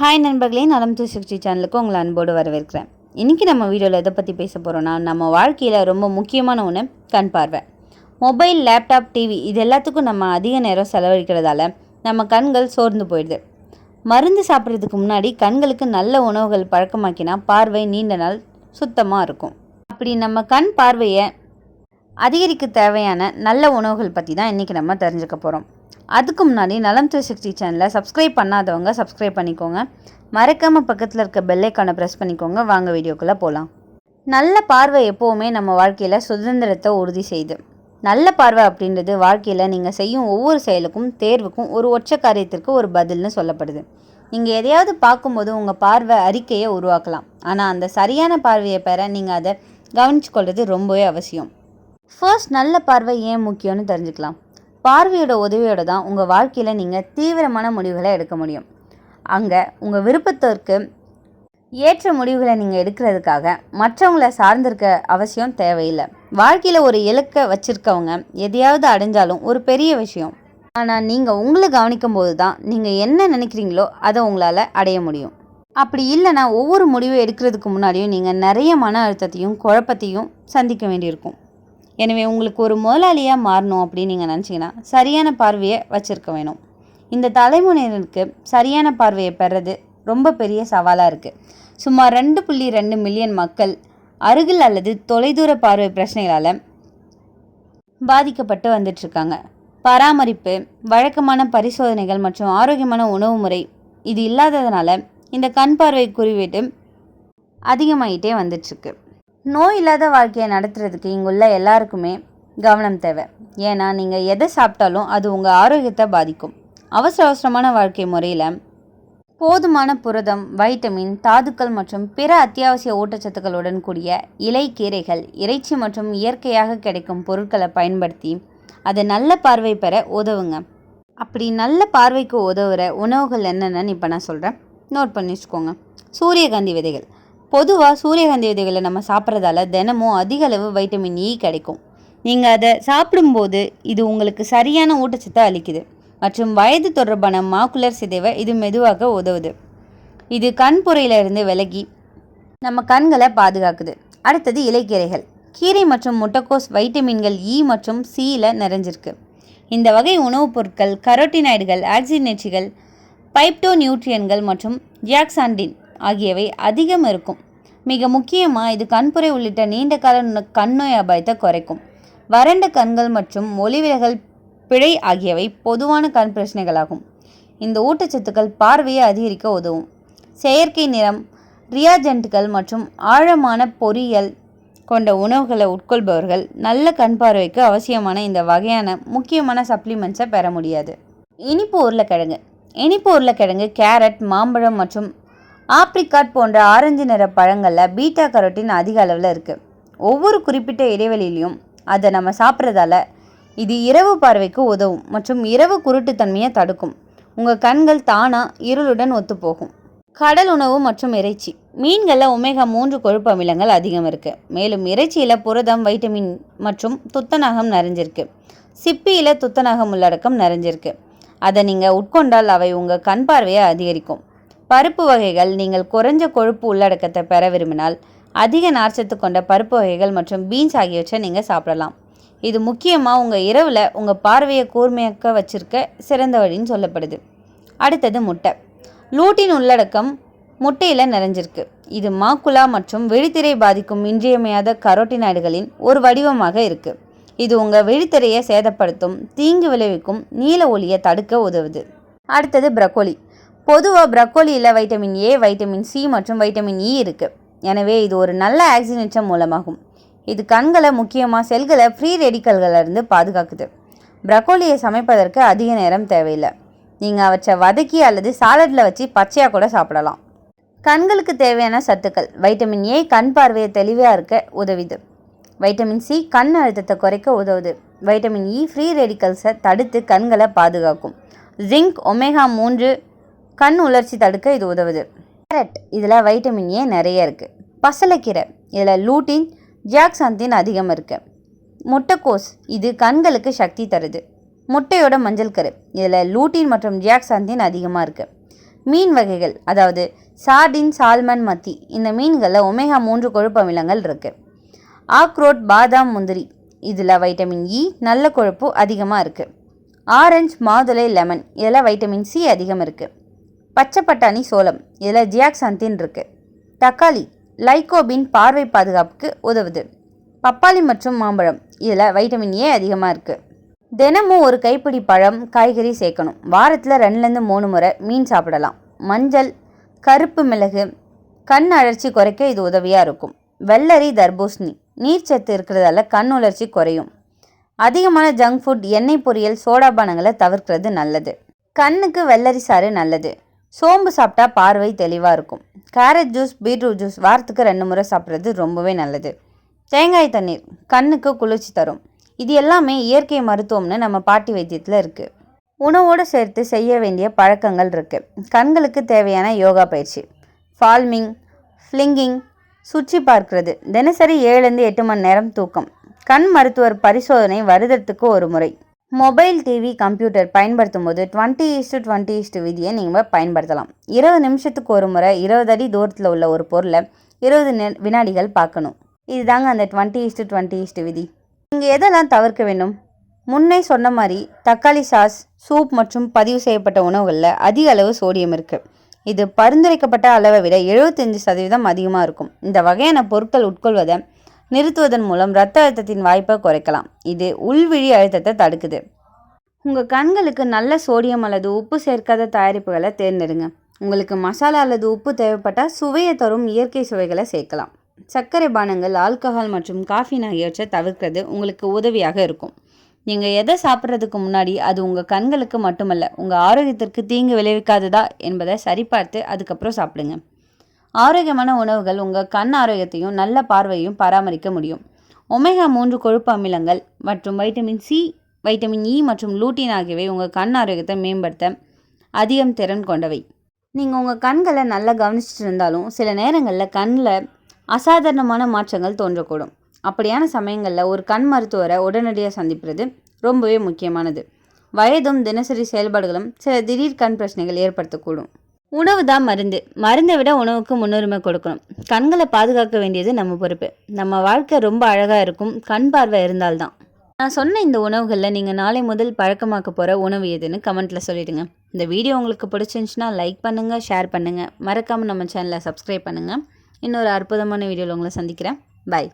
Hi நண்பர்களே நலம் two sixty சேனலுக்கு உங்களை அன்போடு வரவேற்கிறேன். இன்றைக்கி நம்ம வீடியோவில் எதை பற்றி பேச போகிறோன்னா நம்ம வாழ்க்கையில் ரொம்ப முக்கியமான ஒன்று கண் பார்வை. மொபைல் லேப்டாப் டிவி இது எல்லாத்துக்கும் நம்ம அதிக நேரம் செலவழிக்கிறதால நம்ம கண்கள் சோர்ந்து போயிடுது. மருந்து சாப்பிட்றதுக்கு முன்னாடி கண்களுக்கு நல்ல உணவுகள் பழக்கமாக்கினா பார்வை நீண்ட நாள் சுத்தமாக இருக்கும். அப்படி நம்ம கண் பார்வையை அதிகரிக்க தேவையான நல்ல உணவுகள் பற்றி தான் இன்றைக்கி நம்ம தெரிஞ்சுக்க போகிறோம் அதுக்கு முன்னாடி நலம் சக்தி சிக்ஸ்டி சேனலை சப்ஸ்கிரைப் பண்ணாதவங்க சப்ஸ்கிரைப் பண்ணிக்கோங்க. மறக்காமல் பக்கத்தில் இருக்க பெல்லைக்கான ப்ரெஸ் பண்ணிக்கோங்க. வாங்க வீடியோக்குள்ளே போகலாம் நல்ல பார்வை எப்போவுமே நம்ம வாழ்க்கையில் சுதந்திரத்தை உறுதி செய்யுது. நல்ல பார்வை அப்படின்றது வாழ்க்கையில் நீங்கள் செய்யும் ஒவ்வொரு செயலுக்கும் தேர்வுக்கும் ஒரு ஒற்றை காரியத்திற்கு ஒரு பதில்னு சொல்லப்படுது. நீங்கள் எதையாவது பார்க்கும்போது உங்கள் பார்வை அறிக்கையை உருவாக்கலாம். ஆனால் அந்த சரியான பார்வையை பெற நீங்கள் அதை கவனிச்சு கொள்வது ரொம்பவே அவசியம். ஃபர்ஸ்ட் நல்ல பார்வை ஏன் முக்கியம்னு தெரிஞ்சுக்கலாம். பார்வையோட உதவியோட தான் உங்கள் வாழ்க்கையில் நீங்கள் தீவிரமான முடிவுகளை எடுக்க முடியும். அங்கே உங்கள் விருப்பத்திற்கு ஏற்ற முடிவுகளை நீங்கள் எடுக்கிறதுக்காக மற்றவங்கள சார்ந்திருக்க அவசியம் தேவையில்லை. வாழ்க்கையில் ஒரு இலக்கை வச்சுருக்கவங்க எதையாவது அடைஞ்சாலும் ஒரு பெரிய விஷயம். ஆனால் நீங்கள் உங்களை கவனிக்கும் போது தான் நீங்கள் என்ன நினைக்கிறீங்களோ அதை உங்களால் அடைய முடியும். அப்படி இல்லைன்னா ஒவ்வொரு முடிவு எடுக்கிறதுக்கு முன்னாடியும் நீங்கள் நிறைய மன அழுத்தத்தையும் குழப்பத்தையும் சந்திக்க வேண்டியிருக்கும். எனவே உங்களுக்கு ஒரு முதலாளியாக மாறணும் அப்படின்னு நீங்கள் நினச்சிங்கன்னா சரியான பார்வையை வச்சுருக்க வேணும். இந்த தலைமுறையினருக்கு சரியான பார்வையை பெறது ரொம்ப பெரிய சவாலாக இருக்குது சுமார் ரெண்டு புள்ளி ரெண்டு மில்லியன் மக்கள் அருகில் அல்லது தொலைதூர பார்வை பிரச்சனைகளால் பாதிக்கப்பட்டு வந்துட்டுருக்காங்க பராமரிப்பு வழக்கமான பரிசோதனைகள் மற்றும் ஆரோக்கியமான உணவு முறை இது இல்லாததுனால இந்த கண் பார்வை குறியீட்டு அதிகமாகிட்டே வந்துட்டுருக்கு நோய் இல்லாத வாழ்க்கையை நடத்துறதுக்கு இங்குள்ள எல்லாருக்குமே கவனம் தேவை. ஏன்னா நீங்கள் எதை சாப்பிட்டாலும் அது உங்கள் ஆரோக்கியத்தை பாதிக்கும். அவசர அவசரமான வாழ்க்கை முறையில் போதுமான புரதம் வைட்டமின் தாதுக்கள் மற்றும் பிற அத்தியாவசிய ஊட்டச்சத்துக்களுடன் கூடிய இலை கீரைகள் இறைச்சி மற்றும் இயற்கையாக கிடைக்கும் பொருட்களை பயன்படுத்தி அதை நல்ல பார்வை பெற உதவுங்க. அப்படி நல்ல பார்வைக்கு உதவுற உணவுகள் என்னென்னு இப்போ நான் சொல்கிறேன் நோட் பண்ணி வச்சுக்கோங்க. சூரியகாந்தி விதைகள். பொதுவாக சூரியகாந்தி விதைகளை நம்ம சாப்பிட்றதால தினமும் அதிக அளவு வைட்டமின் இ e கிடைக்கும். நீங்கள் அதை சாப்பிடும்போது இது உங்களுக்கு சரியான ஊட்டச்சத்தை அளிக்குது. மற்றும் வயது தொடர்பான மாக்குலர் சிதைவை இது மெதுவாக உதவுது. இது கண்புரையிலிருந்து விலகி நம்ம கண்களை பாதுகாக்குது. அடுத்தது இலைக்கீரைகள். கீரை மற்றும் முட்டைக்கோஸ் வைட்டமின்கள் இ e மற்றும் சியில் நிறைஞ்சிருக்கு. இந்த வகை உணவுப் பொருட்கள் கரோட்டினாய்டுகள் ஆக்சினேட்சிகள் பைப்டோ நியூட்ரியன்கள் மற்றும் ஜியாக்சாண்டின் ஆகியவை அதிகம் இருக்கும். மிக முக்கியமாக இது கண்புரை உள்ளிட்ட நீண்ட கால கண்நோய் அபாயத்தை குறைக்கும். வறண்ட கண்கள் மற்றும் ஒளிவிலகல் பிழை ஆகியவை பொதுவான கண் பிரச்சனைகளாகும். இந்த ஊட்டச்சத்துக்கள் பார்வையை அதிகரிக்க உதவும். செயற்கை நிறம் ரியாஜென்ட்கள் மற்றும் ஆழமான பொறியியல் கொண்ட உணவுகளை உட்கொள்பவர்கள் நல்ல கண் பார்வைக்கு அவசியமான இந்த வகையான முக்கியமான சப்ளிமெண்ட்ஸை பெற முடியாது. இனிப்பு உருளைக்கிழங்கு. இனிப்பு உருளைக்கிழங்கு கேரட் மாம்பழம் மற்றும் ஆப்ரிகாட் போன்ற ஆரஞ்சு நிற பழங்களில் பீட்டா கரோட்டின் அதிக அளவில் இருக்குது ஒவ்வொரு குறிப்பிட்ட இடைவெளியிலையும் அதை நம்ம சாப்பிட்றதால இது இரவு பார்வைக்கு உதவும் மற்றும் இரவு குருட்டுத்தன்மையை தடுக்கும். உங்கள் கண்கள் தானாக இருளுடன் ஒத்துப்போகும். கடல் உணவு மற்றும் இறைச்சி. மீன்களில் ஒமேகா மூன்று கொழுப்பு அமிலங்கள் அதிகம் இருக்குது மேலும் இறைச்சியில் புரதம் வைட்டமின் மற்றும் துத்தநாகம் நிறைஞ்சிருக்கு. சிப்பியில் துத்தநாகம் உள்ளடக்கம் நிறைஞ்சிருக்கு. அதை நீங்கள் உட்கொண்டால் அவை உங்கள் கண் பார்வையை அதிகரிக்கும். பருப்பு வகைகள் நீங்கள் குறைஞ்ச கொழுப்பு உள்ளடக்கத்தை பெற விரும்பினால் அதிக நார்ச்சத்து கொண்ட பருப்பு வகைகள் மற்றும் பீன்ஸ் ஆகியவற்றை நீங்கள் சாப்பிடலாம். இது முக்கியமாக உங்கள் இரவில் உங்கள் பார்வையை கூர்மையாக்க வச்சிருக்க சிறந்த வழின்னு சொல்லப்படுது. அடுத்தது முட்டை. லூட்டின் உள்ளடக்கம் முட்டையில் நிறைஞ்சிருக்கு. இது மாக்குலா மற்றும் விழித்திரை பாதிக்கும் இன்றியமையாத கரோட்டினாய்டுகளின் ஒரு வடிவமாக இருக்குது இது உங்கள் விழித்திரையை சேதப்படுத்தும் தீங்கு விளைவிக்கும் நீல ஒளியை தடுக்க உதவுது. அடுத்தது ப்ரக்கோலி. பொதுவாக ப்ரக்கோலியில் வைட்டமின் ஏ வைட்டமின் சி மற்றும் வைட்டமின் e இ இருக்குது எனவே இது ஒரு நல்ல ஆக்சிஜனேற்றம் மூலமாகும். இது கண்களை முக்கியமாக செல்களை ஃப்ரீ ரெடிக்கல்களிலிருந்து பாதுகாக்குது. ப்ரக்கோலியை சமைப்பதற்கு அதிக நேரம் தேவையில்லை. நீங்கள் அவற்றை வதக்கி அல்லது சாலட்டில் வச்சு பச்சையாக கூட சாப்பிடலாம். கண்களுக்கு தேவையான சத்துக்கள். வைட்டமின் ஏ கண் பார்வையை தெளிவாக இருக்க உதவுது. வைட்டமின் சி கண் அழுத்தத்தை குறைக்க உதவுது. வைட்டமின் இ ஃப்ரீ ரெடிக்கல்ஸை தடுத்து கண்களை பாதுகாக்கும். ஜிங்க் ஒமேகா மூன்று கண் உலர்ச்சி தடுக்க இது உதவுது. கேரட் இதில் வைட்டமின் ஏ நிறைய இருக்குது பசலைக்கீரை இதில் லூட்டின் ஜியாக்சாந்தின் அதிகம் இருக்குது முட்டைக்கோஸ் இது கண்களுக்கு சக்தி தருது. முட்டையோட மஞ்சள் கரு இதில் லூட்டின் மற்றும் ஜியாக்சாந்தின் அதிகமாக இருக்குது மீன் வகைகள் அதாவது சார்டின் சால்மன் மத்தி இந்த மீன்களில் ஒமேகா மூன்று கொழுப்பு அமிலங்கள் இருக்குது ஆக்ரோட் பாதாம் முந்திரி இதில் வைட்டமின் இ நல்ல கொழுப்பு அதிகமாக இருக்குது ஆரஞ்சு மாதுளை லெமன் இதில் வைட்டமின் சி அதிகம் இருக்குது பச்சை பட்டாணி சோளம். இதில் ஜியாக்சந்தின் இருக்குது தக்காளி லைகோபின் பார்வை பாதுகாப்புக்கு உதவுது. பப்பாளி மற்றும் மாம்பழம். இதில் வைட்டமின் ஏ அதிகமாக இருக்குது தினமும் ஒரு கைப்பிடி பழம் காய்கறி சேர்க்கணும். வாரத்தில் ரெண்டுலேருந்து மூணு முறை மீன் சாப்பிடலாம். மஞ்சள் கருப்பு மிளகு கண் அழற்சி குறைக்க இது உதவியாக இருக்கும். வெள்ளரி தர்பூசணி. நீர்ச்சத்து இருக்கிறதால கண் உலர்ச்சி குறையும். அதிகமான ஜங்க் ஃபுட் எண்ணெய் பொரியல் சோடா பானங்களை தவிர்க்கிறது நல்லது. கண்ணுக்கு வெள்ளரி சாறு நல்லது. சோம்பு சாப்பிட்டா பார்வை தெளிவாக இருக்கும். கேரட் ஜூஸ் பீட்ரூட் ஜூஸ் வாரத்துக்கு ரெண்டு முறை சாப்பிட்றது ரொம்பவே நல்லது. தேங்காய் தண்ணீர் கண்ணுக்கு குளிர்ச்சி தரும். இது எல்லாமே இயற்கை மருத்துவம்னு நம்ம பாட்டி வைத்தியத்தில் இருக்குது உணவோடு சேர்த்து செய்ய வேண்டிய பழக்கங்கள் இருக்குது கண்களுக்கு தேவையான யோகா பயிற்சி ஃபால்மிங் ஃப்ளிங்கிங் சுற்றி பார்க்கிறது தினசரி ஏழுலேருந்து எட்டு மணி நேரம் தூக்கம். கண் மருத்துவர் பரிசோதனை வருடத்துக்கு ஒரு முறை. மொபைல் டிவி கம்ப்யூட்டர் பயன்படுத்தும் போது டுவெண்ட்டி இஸ்டு டுவெண்ட்டி இஸ்டு விதியை நீங்கள் பயன்படுத்தலாம். இருபது நிமிஷத்துக்கு ஒரு முறை இருபது அடி தூரத்தில் உள்ள ஒரு பொருளை இருபது நி வினாடிகள் பார்க்கணும். இதுதாங்க அந்த டுவெண்ட்டி இஸ்டு டுவெண்ட்டி இஸ்டு விதி. நீங்கள் எதெல்லாம் தவிர்க்க வேண்டும்? முன்னே சொன்ன மாதிரி தக்காளி சாஸ் சூப் மற்றும் பதிவு செய்யப்பட்ட உணவுகளில் அதிக அளவு சோடியம் இருக்குது இது பரிந்துரைக்கப்பட்ட அளவை விட எழுபத்தஞ்சு சதவீதம் அதிகமாக இருக்கும். இந்த வகையான பொருட்கள் உட்கொள்வதை நிறுத்துவதன் மூலம் இரத்த அழுத்தத்தின் வாய்ப்பை குறைக்கலாம். இது உள்விழி அழுத்தத்தை தடுக்குது. உங்கள் கண்களுக்கு நல்ல சோடியம் அல்லது உப்பு சேர்க்காத தயாரிப்புகளை தேர்ந்தெடுங்க. உங்களுக்கு மசாலா அல்லது உப்பு தேவைப்பட்டால் சுவையை தரும் இயற்கை சுவைகளை சேர்க்கலாம். சர்க்கரை பானங்கள் ஆல்கஹால் மற்றும் காஃபின் ஆகியவற்றை தவிர்க்கிறது உங்களுக்கு உதவியாக இருக்கும். நீங்கள் எதை சாப்பிட்றதுக்கு முன்னாடி அது உங்கள் கண்களுக்கு மட்டுமல்ல உங்கள் ஆரோக்கியத்திற்கு தீங்கு விளைவிக்காததா என்பதை சரிபார்த்து அதுக்கப்புறம் சாப்பிடுங்க. ஆரோக்கியமான உணவுகள் உங்கள் கண் ஆரோக்கியத்தையும் நல்ல பார்வையும் பராமரிக்க முடியும். ஒமேகா மூன்று கொழுப்பு அமிலங்கள் மற்றும் வைட்டமின் சி வைட்டமின் இ மற்றும் லூட்டின் ஆகியவை உங்கள் கண் ஆரோக்கியத்தை மேம்படுத்த அதிகம் திறன் கொண்டவை. நீங்கள் உங்கள் கண்களை நல்லா கவனிச்சிட்டு இருந்தாலும் சில நேரங்களில் கண்ணில் அசாதாரணமான மாற்றங்கள் தோன்றக்கூடும். அப்படியான சமயங்களில் ஒரு கண் மருத்துவரை உடனடியாக சந்திப்பது ரொம்பவே முக்கியமானது. வயதும் தினசரி செயல்பாடுகளும் சில திடீர் கண் பிரச்சனைகள் ஏற்படுத்தக்கூடும். உணவு தான் மருந்து. மருந்தை விட உணவுக்கு முன்னுரிமை கொடுக்கணும். கண்களை பாதுகாக்க வேண்டியது நம்ம பொறுப்பு. நம்ம வாழ்க்கை ரொம்ப அழகாக இருக்கும். கண் பார்வை இருந்தால்தான். நான் சொன்ன இந்த உணவுகளில் நீங்கள் நாளை முதல் பழக்கமாக்க போகிற உணவு எதுன்னு கமெண்ட்டில் சொல்லிடுங்க. இந்த வீடியோ உங்களுக்கு பிடிச்சிருந்துச்சுன்னா லைக் பண்ணுங்கள் ஷேர் பண்ணுங்கள் மறக்காமல் நம்ம சேனலை சப்ஸ்கிரைப் பண்ணுங்கள் இன்னொரு அற்புதமான வீடியோவில் உங்களை சந்திக்கிறேன். பாய்